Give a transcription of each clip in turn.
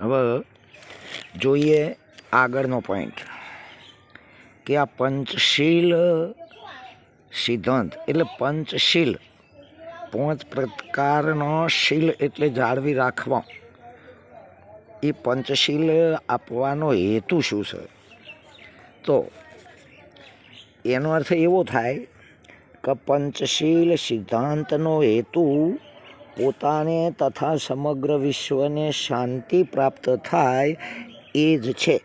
હવે જોઈએ આગળનો પોઈન્ટ કે આ પંચશીલ સિદ્ધાંત, એટલે પંચશીલ, પાંચ પ્રકારનો શીલ એટલે જાળવી રાખવા. એ પંચશીલ આપવાનો હેતુ શું છે? તો એનો અર્થ એવો થાય કે પંચશીલ સિદ્ધાંતનો હેતુ પોતાને તથા સમગ્ર વિશ્વને શાંતિ પ્રાપ્ત થાય એ જ છે.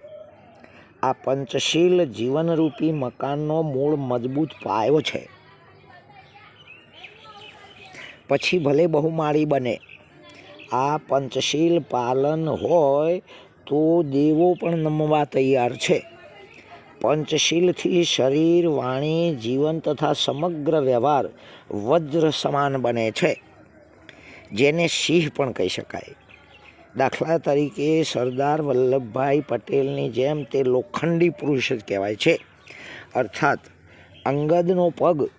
આ પંચશીલ જીવનરૂપી મકાનનો મૂળ મજબૂત પાયો છે. પછી ભલે બહુમાળી બને, આ પંચશીલ પાલન હોય તો દેવો પણ નમવા તૈયાર છે. પંચશીલથી શરીર, વાણી, જીવન તથા સમગ્ર વ્યવહાર વજ્ર સમાન બને છે. જેને સિંહ પણ કહી શકાય. દાખલા તરીકે સરદાર વલ્લભભાઈ પટેલની જેમ તે લોખંડી પુરુષ જ કહેવાય છે. અર્થાત, અંગદનો પગ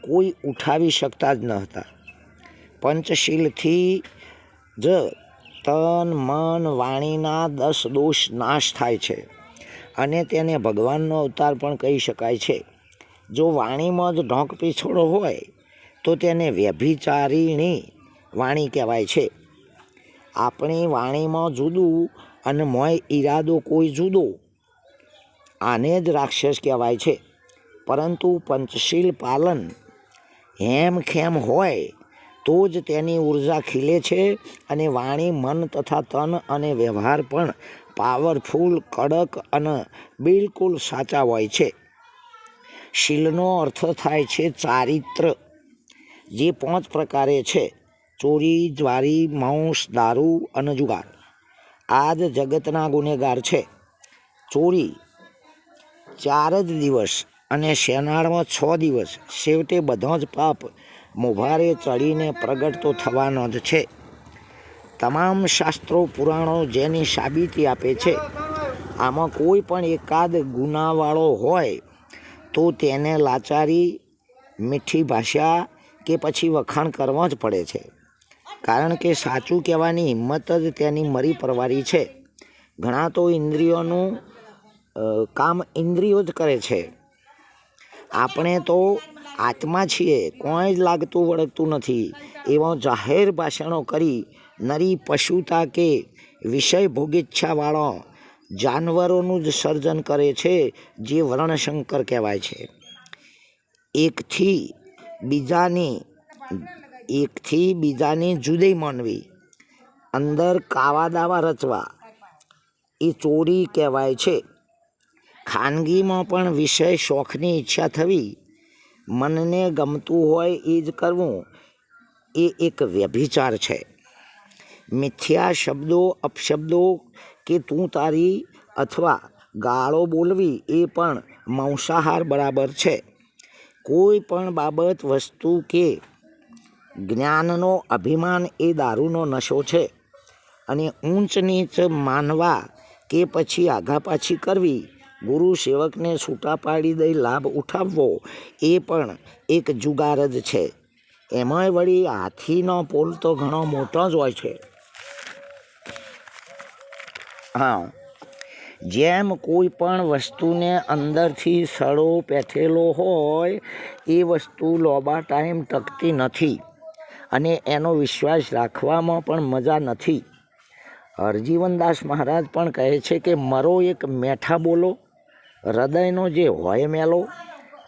કોઈ ઉઠાવી શકતા જ ન હતા. પંચશીલથી જ તન, મન, વાણીના દસ દોષ નાશ થાય છે અને તેને ભગવાનનો અવતાર પણ કહી શકાય છે. જો વાણીમાં જ ઢોંક પીછોડો હોય, તો તેને વ્યભિચારીણી વાણી કહેવાય છે. આપણી વાણીમાં જુદું અને મોય ઈરાદો કોઈ જુદો. આને જ રાક્ષસ કહેવાય છે. પરંતુ પંચશીલ પાલન હેમ ખેમ હોય તો જ તેની ઊર્જા ખીલે છે અને વાણી મન તથા તન અને વ્યવહાર પણ પાવરફુલ, કડક અને બિલકુલ સાચા હોય છે. શીલનો અર્થ થાય છે ચારિત્ર, જે પાંચ પ્રકારે છે. ચોરી જ્વારી માંસ, દારૂ અને જુગાર. આ જ જગતના ગુનેગાર છે. ચોરી ચાર જ દિવસ અને શેનાળમાં છ દિવસ. છેવટે બધા જ પાપ મોભારે ચડીને પ્રગટ તો થવાનો જ છે. તમામ શાસ્ત્રો પુરાણો જેની સાબિતી આપે છે, આમાં કોઈ પણ એકાદ ગુનાવાળો હોય તો તેને લાચારી, મીઠી ભાષા કે પછી વખાણ કરવા જ પડે છે. કારણ કે સાચું કહેવાની હિંમત જ તેની મરી પરવારી છે. ઘણા તો ઇન્દ્રિયોનું કામ ઇન્દ્રિયો જ કરે છે. આપણે તો આત્મા છીએ, કોઈ જ લાગતું વળગતું નથી. એવા જાહેર ભાષણો કરી નરી પશુતા કે વિષય ભોગેચ્છાવાળો જાનવરોનું જ સર્જન કરે છે, જે વર્ણશંકર કહેવાય છે. એકથી બીજાની એકથી બીજાની જુદી માનવી. અંદર કાવા દાવા રચવા. એ ચોરી કહેવાય છે. ખાનગીમાં પણ વિષય શોખની ઈચ્છા થવી. મનને ગમતું હોય એ જ કરવું. એ એક વ્યભિચાર છે. મિથ્યા શબ્દો, અપશબ્દો કે તું તારી અથવા ગાળો બોલવી એ પણ માંસાહાર બરાબર છે. કોઈ પણ બાબત, વસ્તુ કે જ્ઞાનનો અભિમાન એ દારૂનો નશો છે. અને ઊંચ નીચ માનવા કે પછી આઘાપાછી કરવી, ગુરુ સેવકને છૂટા પાડી દઈ લાભ ઉઠાવવો, એ પણ એક જુગાર જ છે. એમાંય વળી હાથીનો પોલ તો ઘણો મોટો જ હોય છે. હા. જેમ કોઈ પણ વસ્તુને અંદરથી સડો પેઠેલો હોય, એ વસ્તુ લોબા ટાઈમ ટકતી નથી. અને એનો વિશ્વાસ રાખવામાં પણ મજા નથી. હરજીવનદાસ મહારાજ પણ કહે છે કે, મરો એક મેઠા બોલો. હૃદયનો જે હોય મેલો.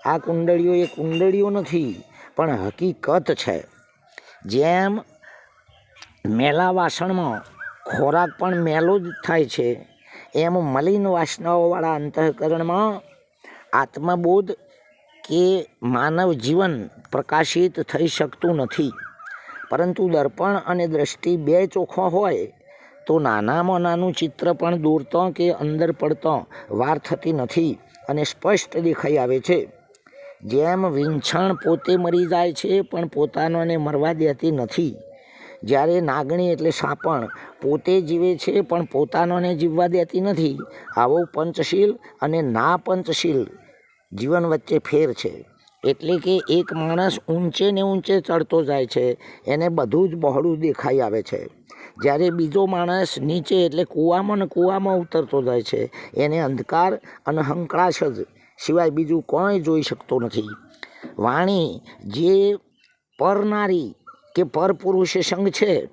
આ કુંડળીઓ એ કુંડળીઓ નથી, પણ હકીકત છે. જેમ મેલા વાસણમાં ખોરાક પણ મેલો જ થાય છે, એમ મલિન વાસનાઓવાળા અંતઃકરણમાં આત્મબોધ કે માનવ જીવન પ્રકાશિત થઈ શકતું નથી. પરંતુ દર્પણ અને દ્રષ્ટિ બે ચોખ્ખો હોય, તો નાનામાં નાનું ચિત્ર પણ દૂરતો કે અંદર પડતો વાર થતી નથી અને સ્પષ્ટ દેખાઈ આવે છે. જેમ વિંછણ પોતે મરી જાય છે, પણ પોતાનોને મરવા દેતી નથી. જ્યારે નાગણી એટલે સાપણ, પોતે જીવે છે, પણ પોતાનોને જીવવા દેતી નથી. આવો પંચશીલ અને ના પંચશીલ જીવન વચ્ચે ફેર છે. એટલે કે એક માણસ ઊંચે ને ઊંચે ચડતો જાય છે, એને બધું જ બહોળું દેખાઈ આવે છે. જ્યારે બીજો માણસ નીચે એટલે કૂવામાં ને કૂવામાં ઉતરતો જાય છે, એને અંધકાર અને હંકળાશ જ સિવાય બીજું કોઈ જોઈ શકતો નથી. વાણી જે પરનારી કે પરપુરુષ સંઘ છે,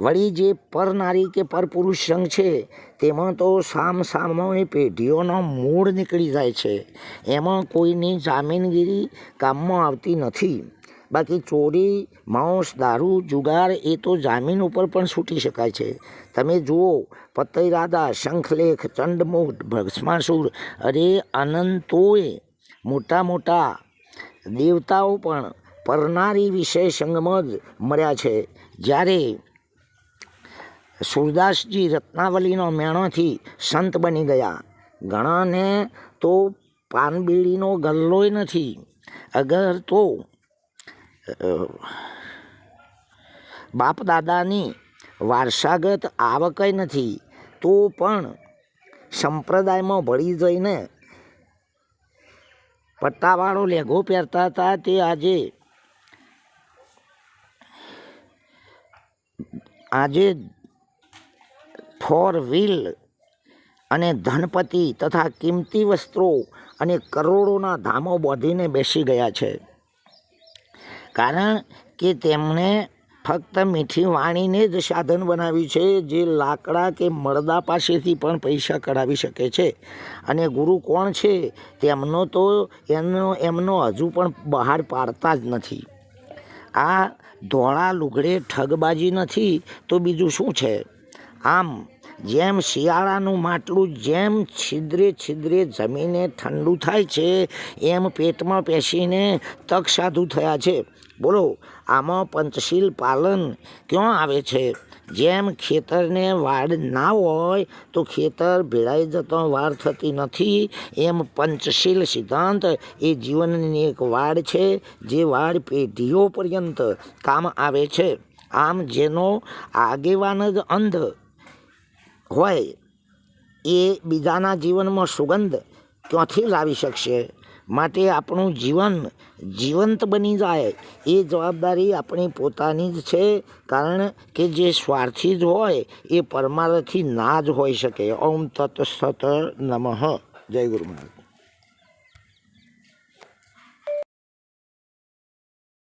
વળી જે પરનારી કે પરપુરુષ સંઘ છે તેમાં તો સામ સામની પેઢીઓનો મૂળ નીકળી જાય છે. એમાં કોઈની જામીનગીરી કામમાં આવતી નથી. બાકી ચોરી, માંસ, દારૂ, જુગાર એ તો જામીન ઉપર પણ છૂટી શકાય છે. તમે જુઓ, પતૈરાદા, શંખલેખ, ચંડમુખ, ભસ્માસુર, અરે અનંતોએ મોટા મોટા દેવતાઓ પણ પરનારી વિષય સંગમ જ મળ્યા છે. જ્યારે સુરદાસજી રત્નાવલીનો મેણોથી સંત બની ગયા. ઘણાને તો પાનબીડીનો ગલ્લોય નથી. અગર તો બાપ દાદાની વારસાગત આવકય નથી, તો પણ સંપ્રદાયમાં ભળી જઈને પટ્ટાવાળો લેઘો પહેરતા હતા તે આજે આજે ફોર વ્હીલ અને ધનપતિ તથા કિંમતી વસ્ત્રો અને કરોડોના ધામો બાંધીને બેસી ગયા છે. કારણ કે તેમણે ફક્ત મીઠી વાણીને જ સાધન બનાવ્યું છે, જે લાકડા કે મળદા પાસેથી પણ પૈસા કઢાવી શકે છે. અને ગુરુ કોણ છે, તેમનો તો એમનો એમનો હજુ પણ બહાર પાડતા જ નથી. આ ધોળા લુગડે ઠગબાજી નથી, તો બીજું શું છે? આમ જેમ શિયાળાનું માટલું જેમ છિદ્રે છિદ્રે જમીને ઠંડુ થાય છે, એમ પેટમાં પેશીને તક સાધુ થયા છે. બોલો, આમાં પંચશીલ પાલન ક્યાં આવે છે? જેમ ખેતરને વાડ ના હોય, તો ખેતર ભેળાઈ જતો વાર થતી નથી. એમ પંચશીલ સિદ્ધાંત એ જીવનની એક વાડ છે, જે વાડ પેઢીઓ પર્યંત કામ આવે છે. આમ જેનો આગેવાન જ અંધ હોય એ બીજાના જીવનમાં સુગંધ ક્યાંથી લાવી શકશે? માટે આપણું જીવન જીવંત બની જાય એ જવાબદારી આપણી પોતાની જ છે. કારણ કે જે સ્વાર્થી જ હોય એ પરમારથી ના જ હોઈ શકે. ઓમ તત્સત નમઃ. જય ગુરુ મહારાજ